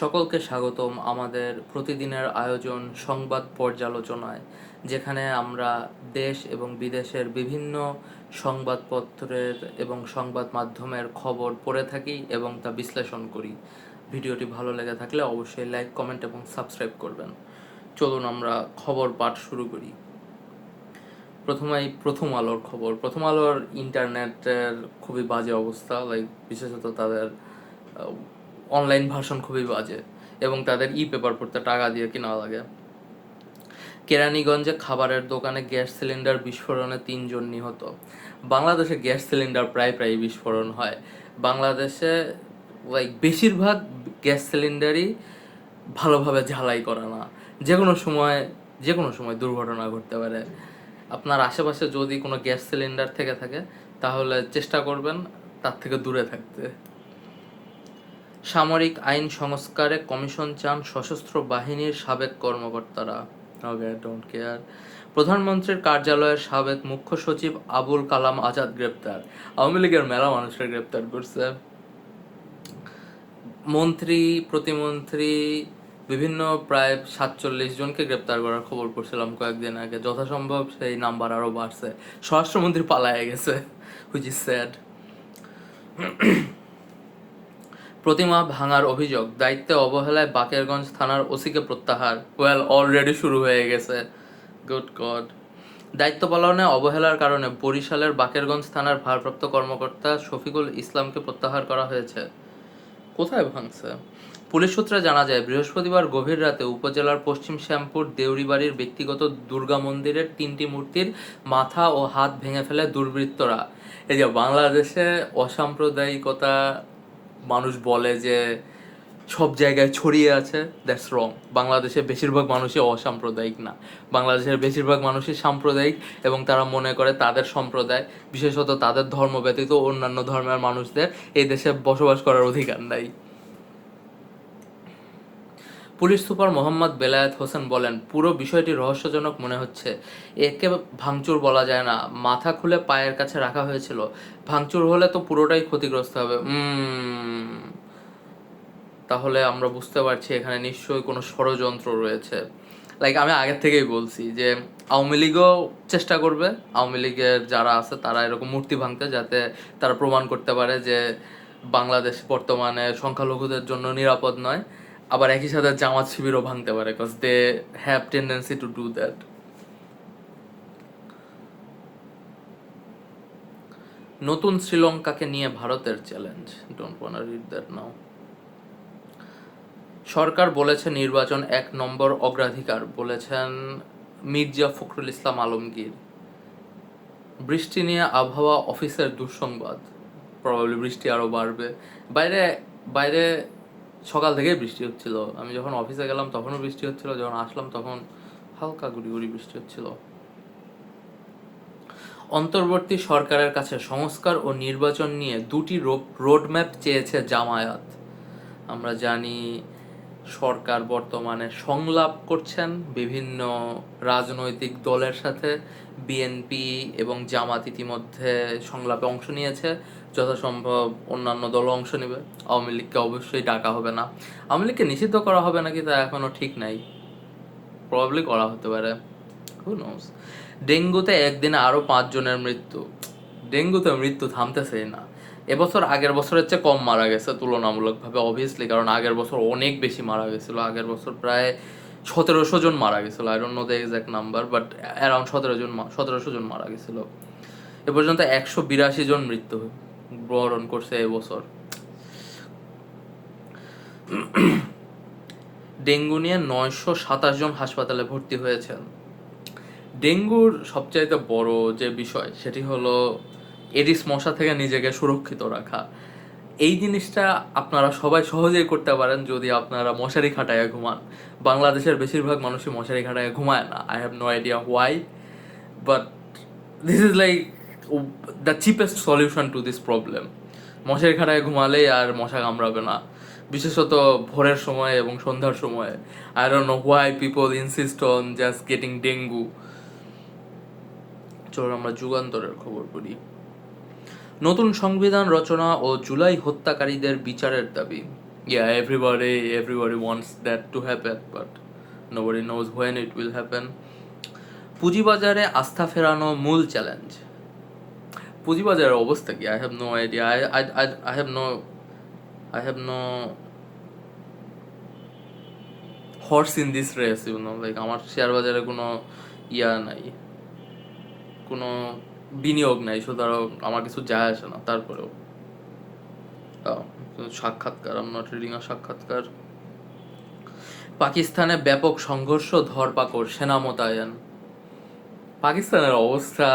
সকলকে স্বাগতম আমাদের প্রতিদিনের আয়োজন সংবাদ পর্যালোচনায়, যেখানে আমরা দেশ এবং বিদেশের বিভিন্ন সংবাদপত্রের এবং সংবাদ মাধ্যমের খবর পড়ে থাকি এবং তা বিশ্লেষণ করি। ভিডিওটি ভালো লেগে থাকলে অবশ্যই লাইক, কমেন্ট এবং সাবস্ক্রাইব করবেন। চলুন আমরা খবর পাঠ শুরু করি। প্রথমেই প্রথম আলোর খবর। প্রথম আলোর ইন্টারনেটের খুবই বাজে অবস্থা লাইক বিশেষত তাদের অনলাইন ভার্সন খুবই বাজে এবং তাদের ই পেপার পড়তে টাকা দিয়ে কেনা লাগে। কেরানীগঞ্জে খাবারের দোকানে গ্যাস সিলিন্ডার বিস্ফোরণে তিনজন নিহত। বাংলাদেশে গ্যাস সিলিন্ডার প্রায় প্রায় বিস্ফোরণ হয়। বাংলাদেশে লাইক বেশিরভাগ গ্যাস সিলিন্ডারই ভালোভাবে ঝালাই করে না। যে কোনো সময় যে কোনো সময় দুর্ঘটনা ঘটতে পারে। আপনার আশেপাশে যদি কোনো গ্যাস সিলিন্ডার থেকে থাকে, তাহলে চেষ্টা করবেন তার থেকে দূরে থাকতে। সামরিক আইন সংস্কারে কমিশন চান সশস্ত্র বাহিনীর সাবেক কর্মকর্তারা। ডোন্ট কেয়ার প্রধানমন্ত্রীর কার্যালয়ের সাবেক মুখ্য সচিব আবুল কালাম আজাদ গ্রেপ্তার। আওয়ামী লীগের মেলা মানুষের গ্রেপ্তার করছে। মন্ত্রী, প্রতিমন্ত্রী, বিভিন্ন প্রায় সাতচল্লিশ জনকে গ্রেপ্তার করার খবর পড়ছিলাম কয়েকদিন আগে। যথাসম্ভব সেই নাম্বার আরও বাড়ছে। স্বরাষ্ট্রমন্ত্রী পালায় গেছে হুইচ ইজ স্যাড প্রতিমা ভাঙার অভিযোগ, দায়িত্বে অবহেলায় বাকেরগঞ্জ থানার ওসিকে প্রত্যাহার। ওয়েল অলরেডি শুরু হয়ে গেছে। গুড গড দায়িত্ব পালনে অবহেলার কারণে বরিশালের বাকেরগঞ্জ থানার ভারপ্রাপ্ত কর্মকর্তা শফিকুল ইসলামকে প্রত্যাহার করা হয়েছে। কোথায় ভাঙছে? পুলিশ সূত্রে জানা যায়, বৃহস্পতিবার গভীর রাতে উপজেলার পশ্চিম শ্যামপুর দেউরিবাড়ির ব্যক্তিগত দুর্গা মন্দিরের তিনটি মূর্তির মাথা ও হাত ভেঙে ফেলে দুর্বৃত্তরা। এই যে বাংলাদেশে অসাম্প্রদায়িকতা মানুষ বলে যে সব জায়গায় ছড়িয়ে আছে দ্যাটস রং বাংলাদেশে বেশিরভাগ মানুষই অসাম্প্রদায়িক না। বাংলাদেশের বেশিরভাগ মানুষই সাম্প্রদায়িক এবং তারা মনে করে তাদের সম্প্রদায়, বিশেষত তাদের ধর্ম ব্যতীত অন্যান্য ধর্মের মানুষদের এই দেশে বসবাস করার অধিকার নাই। পুলিশ সুপার মোহাম্মদ বেলায়েত হোসেন বলেন, পুরো বিষয়টি রহস্যজনক মনে হচ্ছে। একে ভাঙচুর বলা যায় না। মাথা খুলে পায়ের কাছে রাখা হয়েছিল। ভাঙচুর হলে তো পুরোটাই ক্ষতিগ্রস্ত হবে। তাহলে আমরা বুঝতে পারছি এখানে নিশ্চয়ই কোনো ষড়যন্ত্র রয়েছে। লাইক আমি আগের থেকেই বলছি যে, আওয়ামী লীগও চেষ্টা করবে। আওয়ামী লীগের যারা আছে, তারা এরকম মূর্তি ভাঙতে যাতে তারা প্রমাণ করতে পারে যে, বাংলাদেশ বর্তমানে সংখ্যালঘুদের জন্য নিরাপদ নয়। আবার একই সাথে জামাত শিবিরও ভাঙতে পারে because they have tendency to do that নতুন শ্রীলঙ্কাকে নিয়ে ভারতের challenge don't want read that now সরকার বলেছে নির্বাচন এক নম্বর অগ্রাধিকার, বলেছেন মির্জা ফখরুল ইসলাম আলমগীর। বৃষ্টি নিয়ে আবহাওয়া অফিসের দুঃসংবাদ। প্রবাবলি বৃষ্টি আরও বাড়বে। বাইরে বাইরে সকাল থেকেই বৃষ্টি হচ্ছিল। আমি যখন অফিসে গেলাম তখনও বৃষ্টি হচ্ছিল, যখন আসলাম তখন হালকা গুড়ি গুড়ি বৃষ্টি হচ্ছিল। অন্তর্বর্তী সরকারের কাছে সংস্কার ও নির্বাচন নিয়ে দুটি রোডম্যাপ চেয়েছে জামায়াত। আমরা জানি সরকার বর্তমানে সংলাপ করছেন বিভিন্ন রাজনৈতিক দলের সাথে। বিএনপি এবং জামাত ইতিমধ্যে সংলাপে অংশ নিয়েছে। যথাসম্ভব অন্যান্য দলও অংশ নেবে। আওয়ামী লীগকে অবশ্যই ডাকা হবে না। আওয়ামী লীগকে নিষিদ্ধ করা হবে নাকি তা এখনও ঠিক নাই। প্রবাবলি করা হতে পারে। হু ডেঙ্গুতে একদিনে আরও পাঁচজনের মৃত্যু। ডেঙ্গুতে মৃত্যু থামতেছেই না। এবছর আগের বছরের চেয়ে কম মারা গেছে তুলনামূলকভাবে অবভিয়াসলি কারণ আগের বছর অনেক বেশি মারা গেছিল। আগের বছর প্রায় সতেরোশো জন মারা গেছিল। I don't know the exact number but around সতেরো জন সতেরোশো জন মারা গেছিল। এ পর্যন্ত একশো বিরাশি জন মৃত্যু বরণ করছে এবছর ডেঙ্গু নিয়ে নয়শো সাতাশ জন হাসপাতালে ভর্তি হয়েছেন। ডেঙ্গুর সবচাইতে বড় যে বিষয়, সেটি হলো এডিস মশা থেকে নিজেকে সুরক্ষিত রাখা। এই জিনিসটা আপনারা সবাই সহজেই করতে পারেন যদি আপনারা মশারি খাটায় ঘুমান। বাংলাদেশের বেশিরভাগ মানুষই মশারি খাটায় ঘুমায় না। I have no idea why but this is like the cheapest solution to this problem মশারি খাটায় ঘুমালেই আর মশা কামড়াবে না। বিশেষত ভোরের সময় এবং সন্ধ্যার সময়ে। I don't know why people insist on just getting dengue চলো আমরা যুগান্তরের খবর পড়ি। নতুন সংবিধান রচনা ও জুলাই হত্যাকারীদের বিচারের দাবি। Yeah, everybody everybody wants that to happen, but nobody knows when it will happen পুঁজিবাজারে আস্থা ফেরানো মূল চ্যালেঞ্জ পুঁজিবাজারের অবস্থা কি? I have no idea I I I have no I have no horse in this race you know like আমার share বাজারে কোনো ইয়া নাই, কোনো বিনিয়োগ নাই, সুতরাং আমার কিছু যায় আসে না, তারপরেও। সাক্ষাৎকার নট রিডিং আ সাক্ষাৎকার। পাকিস্তানে ব্যাপক সংঘর্ষ, ধরপাকড়, সেনা মোতায়েন। পাকিস্তানের অবস্থা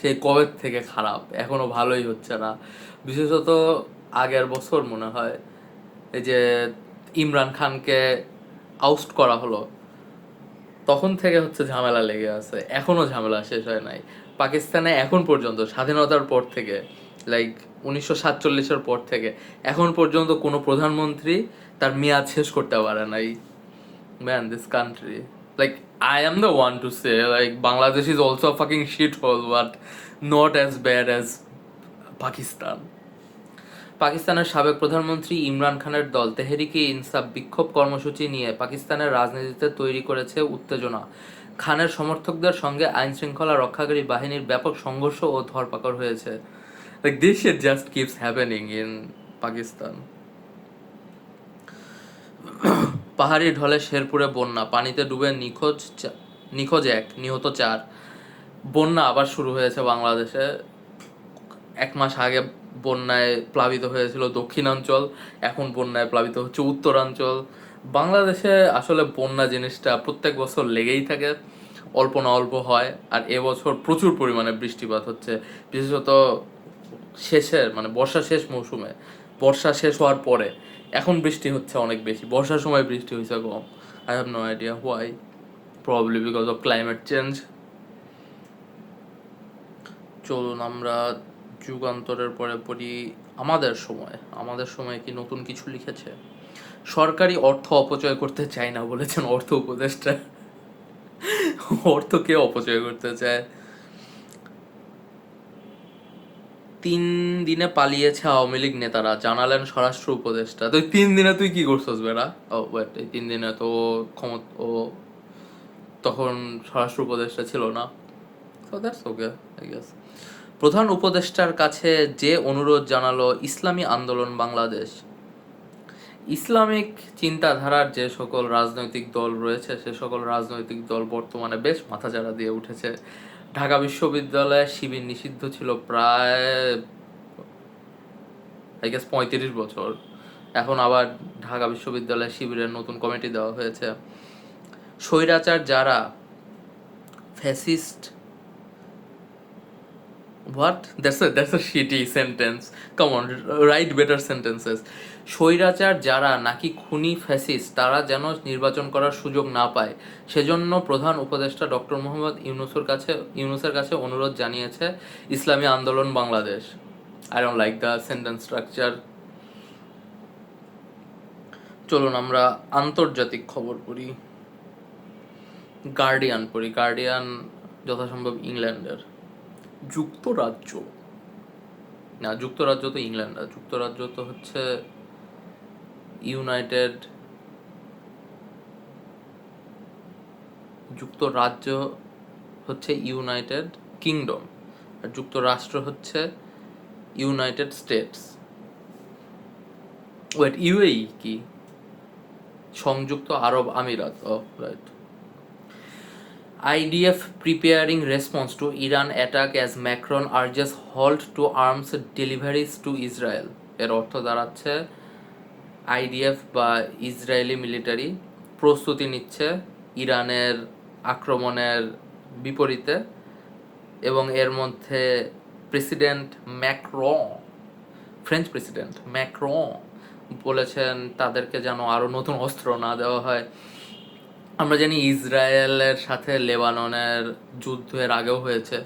সেই কবে থেকে খারাপ? এখনও ভালোই হচ্ছে না। বিশেষত আগের বছর মনে হয় এই যে ইমরান খানকে আউস্ট করা হলো, তখন থেকে হচ্ছে ঝামেলা লেগে আছে। এখনও ঝামেলা শেষ হয় নাই। পাকিস্তানে এখন পর্যন্ত, স্বাধীনতার পর থেকে লাইক উনিশশো সাতচল্লিশের পর থেকে, এখন পর্যন্ত কোনো প্রধানমন্ত্রী তার মেয়াদ শেষ করতে পারে নাই। Man this country like I am the one to say like Bangladesh is also fucking shit hole but not as bad as Pakistan পাকিস্তানের সাবেক প্রধানমন্ত্রী ইমরান খানের দল তেহরিকে ইনসাফ বিক্ষোভ কর্মসূচি নিয়ে পাকিস্তানের রাজনীতিতে তৈরি করেছে উত্তেজনা। খানের সমর্থকদের সঙ্গে আইন শৃঙ্খলা রক্ষাকারী বাহিনীর ব্যাপক সংঘর্ষ ও ধরপাকড় হয়েছে। Like this just keeps happening in Pakistan পাহাড়ি ঢলে শেরপুরে বন্যা, পানিতে ডুবে নিখোঁজ নিখোঁজ এক, নিহত চার। বন্যা আবার শুরু হয়েছে বাংলাদেশে। এক মাস আগে বন্যায় প্লাবিত হয়েছিল দক্ষিণাঞ্চল, এখন বন্যায় প্লাবিত হচ্ছে উত্তরাঞ্চল। বাংলাদেশে আসলে বন্যা জিনিসটা প্রত্যেক বছর লেগেই থাকে, অল্প না অল্প হয়, আর এবছর প্রচুর পরিমাণে বৃষ্টিপাত হচ্ছে, বিশেষত শেষের মানে বর্ষা শেষ মৌসুমে। বর্ষা শেষ হওয়ার পরে। এখন বৃষ্টি হচ্ছে অনেক বেশি। বর্ষার সময় বৃষ্টি হয়েছে কম I have no idea why probably because of climate change চলুন আমরা যুগান্তরের পরে পড়ি আমাদের সময়। আমাদের সময় কি নতুন কিছু লিখেছে? সরকারি অর্থ অপচয় করতে চায় না বলেছেন অর্থ উপদেষ্টা। অর্থ কে অপচয় করতে চায়? তিন দিনে পালিয়েছে আওয়ামী লীগ নেতারা, জানালেন স্বরাষ্ট্র উপদেষ্টা। তুই তিন দিনে তুই কি করছস বেড়া? ও এই তিন দিনে তো ক্ষমত ও তখন স্বরাষ্ট্র উপদেষ্টা ছিল না। So that's okay I guess প্রধান উপদেষ্টার কাছে যে অনুরোধ জানালো, ইসলামী আন্দোলন বাংলাদেশ। ইসলামিক চিন্তাধারার যে সকল রাজনৈতিক দল রয়েছে, সে সকল রাজনৈতিক দল বর্তমানে বেশ মাথাচাড়া দিয়ে উঠেছে। ঢাকা বিশ্ববিদ্যালয়ে শিবির নিষিদ্ধ ছিল প্রায় আই গেস পঁয়ত্রিশ বছর এখন আবার ঢাকা বিশ্ববিদ্যালয়ে শিবিরের নতুন কমিটি দেওয়া হয়েছে স্বৈরাচার যারা fascist What? That's a that's a shitty sentence. Write better sentences. স্বৈরাচার যারা নাকি খুনি ফ্যাসিস তারা যেন নির্বাচন করার সুযোগ না পায়। সেজন্য প্রধান উপদেষ্টা ডক্টর মোহাম্মদ ইউনুসের কাছে ইউনুসের কাছে অনুরোধ জানিয়েছে, Islami Andolan Bangladesh. I don't like the sentence structure চলুন আমরা আন্তর্জাতিক খবর পড়ি। গার্ডিয়ান পড়ি। গার্ডিয়ান যথাসম্ভব ইংল্যান্ডের। যুক্তরাজ্য। না, যুক্তরাজ্য তো ইংল্যান্ড আর যুক্তরাজ্য তো হচ্ছে ইউনাইটেড যুক্তরাজ্য হচ্ছে ইউনাইটেড কিংডম, আর যুক্তরাষ্ট্র হচ্ছে ইউনাইটেড স্টেটস। ওয়েট, ইউএই কি? সংযুক্ত আরব আমিরাত right. IDF preparing response to Iran attack as Macron urges halt to arms deliveries to Israel এর অর্থ দাঁড়াচ্ছে আইডিএফ বা ইসরায়েলি মিলিটারি প্রস্তুতি নিচ্ছে ইরানের আক্রমণের বিপরীতে এবং এর মধ্যে president Macron, French president Macron বলেছেন তাদেরকে যেন আরও নতুন অস্ত্র না দেওয়া হয়। আমরা জানি ইসরায়েলের সাথে লেবাননের যুদ্ধ এর আগেও হয়েছে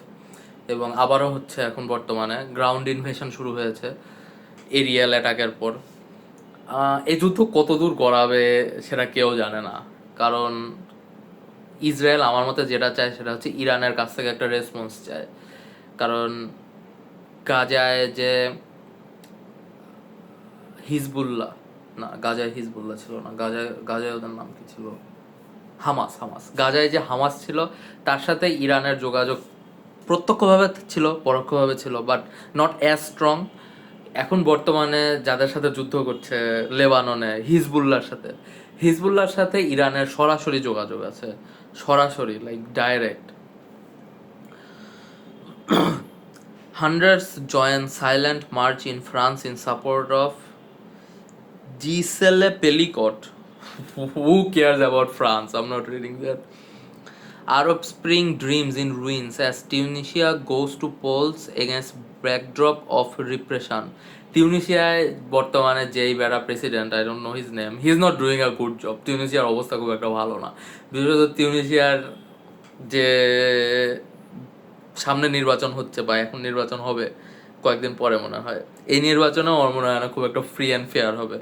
এবং আবারও হচ্ছে এখন বর্তমানে। গ্রাউন্ড ইনভেশন শুরু হয়েছে, এরিয়াল অ্যাটাকের পর। এই যুদ্ধ কতদূর গড়াবে সেটা কেউ জানে না। কারণ ইসরায়েল আমার মতে যেটা চায় সেটা হচ্ছে ইরানের কাছ থেকে একটা রেসপন্স চায়। কারণ গাজায় যে হিজবুল্লাহ, না, গাজায় হিজবুল্লাহ ছিল না, গাজায় গাজায় ওদের নাম কি ছিল? Hamas Hamas. গাজায় যে হামাস ছিল, তার সাথে ইরানের যোগাযোগ প্রত্যক্ষভাবে ছিল, পরোক্ষভাবে ছিল বাট নট অ্যাজ স্ট্রং এখন বর্তমানে যাদের সাথে যুদ্ধ করছে, লেবাননে, হিজবুল্লার সাথে হিজবুল্লার সাথে ইরানের সরাসরি যোগাযোগ আছে। সরাসরি like direct hundreds join silent march in France in support of Gisele Pelicot who cares about France um not reading that Arab Spring dreams in ruins as Tunisia goes to polls against backdrop of repression. টিউনিশিয়ায় বর্তমানে যেই বেড়া president I don't know his name he is not doing a good job টিউনিশিয়ার অবস্থা খুব একটা ভালো না। বিশেষত টিউনিশিয়ার যে সামনে নির্বাচন হচ্ছে বা এখন নির্বাচন হবে, কয়েকদিন পরে মনে হয়। এই নির্বাচনেও আমার মনে হয় না খুব একটা ফ্রি অ্যান্ড ফেয়ার হবে।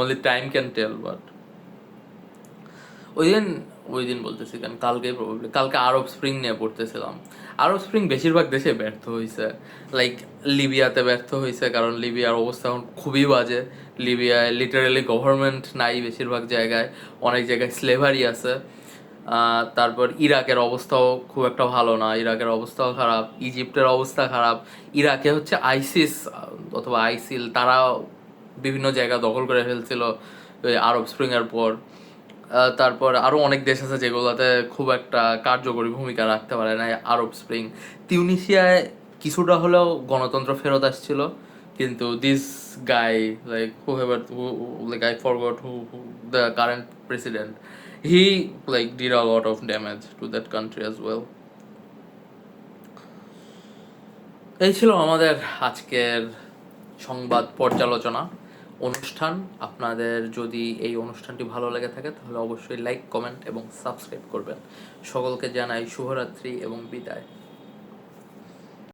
Only time can tell but ওই দিন ওই দিন বলতেছি কেন কালকে প্রবাবলি কালকে আরব স্প্রিং নিয়ে পড়তেছিলাম। আরব স্প্রিং বেশিরভাগ দেশে ব্যর্থ হয়েছে লাইক লিবিয়াতে ব্যর্থ হয়েছে কারণ লিবিয়ার অবস্থা এখন খুবই বাজে। লিবিয়ায় লিটারেলি গভর্নমেন্ট নাই বেশিরভাগ জায়গায়, অনেক জায়গায় স্লেভারি আছে। তারপর ইরাকের অবস্থাও খুব একটা ভালো না। ইরাকের অবস্থাও খারাপ, ইজিপ্টের অবস্থা খারাপ। ইরাকে হচ্ছে আইসিস, অথবা আইসিল তারা বিভিন্ন জায়গা দখল করে ফেলছিল আরব স্প্রিং এর পর। তারপর আরও অনেক দেশ আছে যেগুলোতে খুব একটা কার্যকরী ভূমিকা রাখতে পারে না আরব স্প্রিং। তিউনিশিয়ায় কিছুটা হলেও গণতন্ত্র ফেরত আসছিল, কিন্তু this guy like whoever who like I forgot who the current president he like did a lot of damage to that country as well এই ছিল আমাদের আজকের সংবাদ পর্যালোচনা। অনুষ্ঠান। আপনাদের যদি এই অনুষ্ঠানটি ভালো লেগে থাকে, তাহলে অবশ্যই লাইক কমেন্ট এবং সাবস্ক্রাইব করবেন। সকলকে জানাই শুভরাত্রি এবং বিদায়।